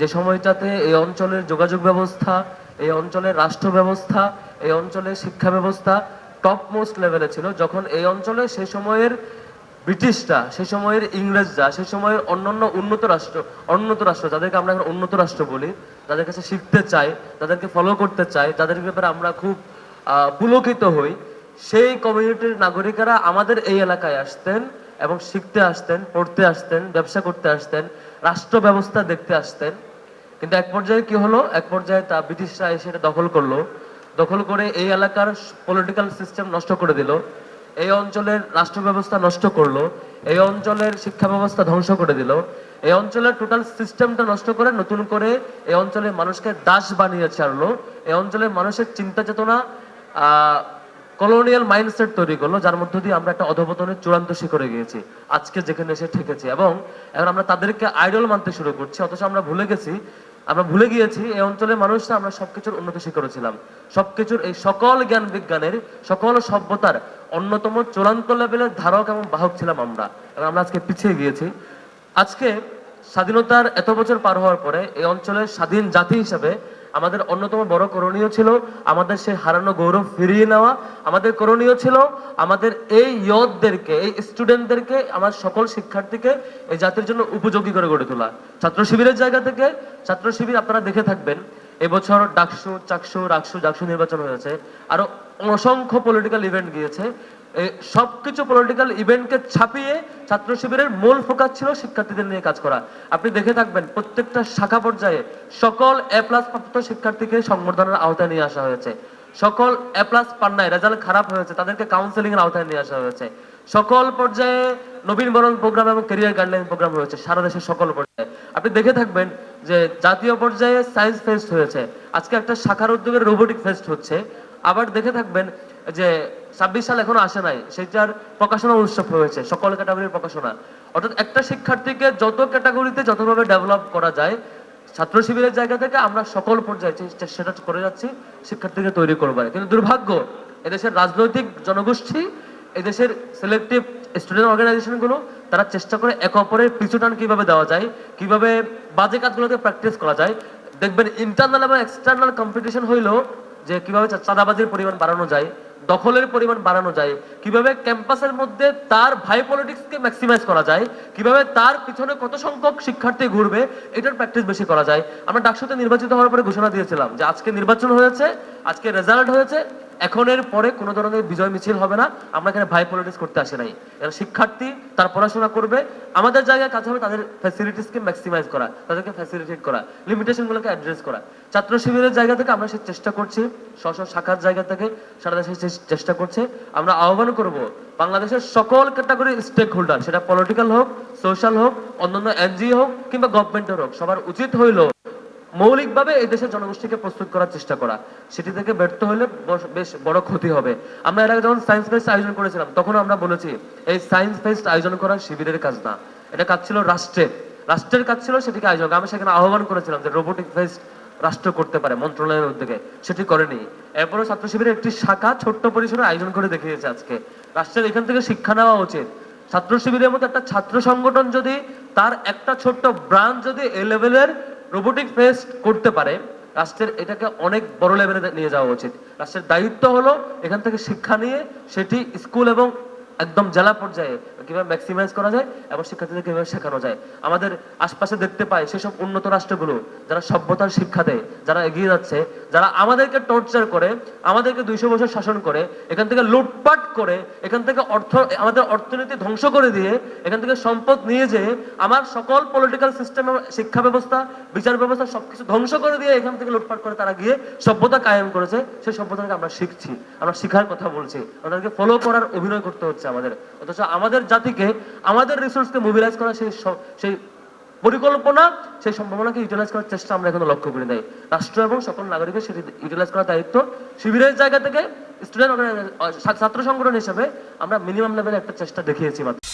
যে সময়টাতে এই অঞ্চলের যোগাযোগ ব্যবস্থা, এই অঞ্চলের রাষ্ট্র ব্যবস্থা, এই অঞ্চলের শিক্ষা ব্যবস্থা টপ মোস্ট লেভেলে ছিল। যখন এই অঞ্চলে সে সময়ের ব্রিটিশরা, সে সময়ের ইংরেজরা, সে সময়ের অন্যান্য উন্নত রাষ্ট্র উন্নত রাষ্ট্র, যাদেরকে আমরা এখন উন্নত রাষ্ট্র বলি তাদের কাছে শিখতে চাই তাদেরকে ফলো করতে চাই, যাদের ব্যাপারে আমরা খুব পুলকিত হই, সেই কমিউনিটির নাগরিকেরা আমাদের এই এলাকায় আসতেন এবং শিখতে আসতেন, পড়তে আসতেন, ব্যবসা করতে আসতেন, রাষ্ট্র ব্যবস্থা দেখতে আসতেন। কিন্তু এক পর্যায়ে কি হলো? এক পর্যায়ে তা ব্রিটিশরা এসে এটা দখল করল। দখল করে এই এলাকার পলিটিক্যাল সিস্টেম নষ্ট করে দিল। এই অঞ্চলের রাষ্ট্র ব্যবস্থা নষ্ট করল। এই অঞ্চলের শিক্ষা ব্যবস্থা ধ্বংস করে দিল। এই অঞ্চলের টোটাল সিস্টেমটা নষ্ট করে নতুন করে এই অঞ্চলের মানুষকে দাস বানিয়ে ছাড়লো। এই অঞ্চলের মানুষের চিন্তা চেতনা কলোনিয়াল মাইন্ডসেট তৈরি করল, যার মধ্য দিয়ে আমরা একটা অধপতনের চূড়ান্ত শিখরে গিয়েছি, আজকে যেখানে এসে ঠেকেছি। এবং এখন আমরা তাদেরকে আইডল মানতে শুরু করছি, অথচ আমরা ভুলে গেছি আমরা ভুলে গিয়েছি, এই অঞ্চলের মানুষরা আমরা সবকিছুর উন্নত শিখরে ছিলাম সবকিছুর এই সকল জ্ঞান বিজ্ঞানের, সকল সভ্যতার অন্যতম চূড়ান্ত লেভেলের ধারক এবং বাহক ছিলাম আমরা। আমরা আজকে পিছিয়ে গিয়েছি। আজকে স্বাধীনতার এত বছর পার হওয়ার পরে এই অঞ্চলের স্বাধীন জাতি হিসেবে আমাদের অন্যতম বড় করণীয় ছিল আমাদের সেই হারানো গৌরব ফিরিয়ে নেওয়া। আমাদের করণীয় ছিল আমাদের এই ইয়তদেরকে, এই স্টুডেন্টদেরকে আমার সকল শিক্ষার্থীকে এই জাতির জন্য উপযোগী করে গড়ে তোলা। ছাত্র শিবিরের জায়গা থেকে ছাত্র শিবির আপনারা দেখে থাকবেন। এবছর ডাকসু, চাকসু, রাকসু, জাকসু নির্বাচন হয়েছে। আরও অসংখ্য পলিটিক্যাল ইভেন্ট গিয়েছে। সবকিছু পলিটিক্যাল ইভেন্টকে ছাপিয়ে ছাত্র শিবিরের মূল ফোকাস ছিল শিক্ষার্থীদের নিয়ে কাজ করা। আপনি দেখে থাকবেন, প্রত্যেকটা শাখা পর্যায়ে সকল এ প্লাস প্রাপ্ত শিক্ষার্থীকে সংবর্ধনার আওতায় নিয়ে আসা হয়েছে। সকল এ প্লাস পান্নায় রেজাল্ট খারাপ হয়েছে, তাদেরকে কাউন্সেলিং এর আওতায় নিয়ে আসা হয়েছে। সকল পর্যায়ে নবীনবরণ প্রোগ্রাম এবং ক্যারিয়ার গাইডলাইন প্রোগ্রাম হয়েছে সারা দেশের সকল পর্যায়ে। আপনি দেখে থাকবেন যে জাতীয় পর্যায়ে সায়েন্স ফেস্ট হয়েছে, আজকে একটা শাখার উদ্যোগের রোবোটিক ফেস্ট হচ্ছে। আবার দেখে থাকবেন যে ছাব্বিশ সাল এখনও আসে নাই সেটার প্রকাশনা উৎসব হয়েছে সকল ক্যাটাগরির প্রকাশনা। অর্থাৎ একটা শিক্ষার্থীকে যত ক্যাটাগরিতে যতভাবে ডেভেলপ করা যায় ছাত্র শিবিরের জায়গা থেকে আমরা সকল পর্যায়ে চেষ্টা সেটা করে যাচ্ছি, শিক্ষার্থীকে তৈরি করবার। কিন্তু দুর্ভাগ্য, এদেশের রাজনৈতিক জনগোষ্ঠী, এদেশের সিলেক্টিভ স্টুডেন্ট অর্গানাইজেশনগুলো তারা চেষ্টা করে একে অপরের পিছু টান কীভাবে দেওয়া যায়, কীভাবে বাজে কাজগুলোকে প্র্যাকটিস করা যায়। দেখবেন ইন্টারনাল এবং এক্সটার্নাল কম্পিটিশন হইলেও যে কীভাবে চাঁদাবাজির পরিমাণ বাড়ানো যায়, দখলের পরিমাণ বাড়ানো যায়, কীভাবে ক্যাম্পাসের মধ্যে তার ভাই পলিটিক্সকে ম্যাক্সিমাইজ করা যায়, কীভাবে তার পিছনে কত সংখ্যক শিক্ষার্থী ঘুরবে, এটার প্র্যাকটিস বেশি করা যায়। আমরা ডাকসুতে নির্বাচিত হওয়ার পরে ঘোষণা দিয়েছিলাম যে আজকে নির্বাচন হয়েছে, আজকে রেজাল্ট হয়েছে এখনের পরে কোনো ধরনের বিজয় মিছিল হবে না। আমরা এখানে ভাই পলিটিক্স করতে আসি নাই। এরা শিক্ষার্থী, তার পড়াশোনা করবে। আমাদের জায়গায় কাজ হবে তাদের ফ্যাসিলিটিসকে ম্যাক্সিমাইজ করা, তাদেরকে ফ্যাসিলিটেট করা লিমিটেশনগুলোকে অ্যাড্রেস করা। ছাত্র শিবিরের জায়গা থেকে আমরা সে চেষ্টা করছি স্ব শাখার জায়গা থেকে সারা দেশে চেষ্টা করছে। আমরা আহ্বান করব, বাংলাদেশের সকল ক্যাটাগরি স্টেক হোল্ডার সেটা পলিটিক্যাল হোক সোশ্যাল হোক, অন্যান্য এনজিও হোক কিংবা গভর্নমেন্টের হোক, সবার উচিত হইল মৌলিকভাবে এই দেশের জনগোষ্ঠীকে প্রস্তুত করার চেষ্টা করা। সেটি থেকে ব্যর্থ হলে বেশ বড় ক্ষতি হবে। আমরা এর আগে যখন সায়েন্স ফেস্ট আয়োজন করেছিলাম তখন আমরা বলেছি, এই সায়েন্স ফেস্ট আয়োজন করা শিবিরের কাজ না। এটা কাজ ছিল রাষ্ট্রের। রাষ্ট্রের কাজ ছিল সেটিকে আয়োজন আমি সেখানে আহ্বান করেছিলাম যে রোবোটিক ফেস্ট রাষ্ট্র করতে পারে মন্ত্রণালয়ের উদ্যোগে। সেটি করেনি। এরপরে ছাত্র শিবিরের একটি শাখা ছোট্ট পরিসরে আয়োজন করে দেখিয়েছে আজকে। রাষ্ট্রের এখান থেকে শিক্ষা নেওয়া উচিত। ছাত্র শিবিরের মতো একটা ছাত্র সংগঠন যদি, তার একটা ছোট্ট ব্রাঞ্চ যদি এ লেভেলের রোবোটিক ফেস্ট করতে পারে, রাষ্ট্রের এটাকে অনেক বড় লেভেলে নিয়ে যাওয়া উচিত। রাষ্ট্রের দায়িত্ব হলো এখান থেকে শিক্ষা নিয়ে সেটি স্কুল এবং একদম জেলা পর্যায়ে কীভাবে ম্যাক্সিমাইজ করা যায় এবং শিক্ষার্থীদের কীভাবে শেখানো যায়। আমাদের আশপাশে দেখতে পাই সেসব উন্নত রাষ্ট্রগুলো যারা সভ্যতার শিক্ষা দেয়, যারা এগিয়ে যাচ্ছে যারা আমাদেরকে টর্চার করে, আমাদেরকে দুইশো বছর শাসন করে, এখান থেকে লুটপাট করে, এখান থেকে অর্থ, আমাদের অর্থনীতি ধ্বংস করে দিয়ে, এখান থেকে সম্পদ নিয়ে যেয়ে আমার সকল পলিটিক্যাল সিস্টেম শিক্ষা ব্যবস্থা, বিচার ব্যবস্থা সবকিছু ধ্বংস করে দিয়ে এখান থেকে লুটপাট করে তারা গিয়ে সভ্যতা কায়েম করেছে। সেই সভ্যতাকে আমরা শিখছি, আমরা শিখার কথা বলছি। আমাদেরকে ফলো করার অভিনয় করতে হচ্ছে আমাদের। অথচ আমাদের জাতিকে, আমাদের রিসোর্সকে মোবিলাইজ করা সেই সেই পরিকল্পনা, সেই সম্ভাবনাকে ইউটিলাইজ করার চেষ্টা আমরা এখন লক্ষ্য করে নাই। রাষ্ট্র এবং সকল নাগরিকের সেটি ইউটিলাইজ করার দায়িত্ব। শিবিরের জায়গা থেকে স্টুডেন্ট ছাত্র সংগঠন হিসেবে আমরা মিনিমাম লেভেলে একটা চেষ্টা দেখিয়েছি মাত্র।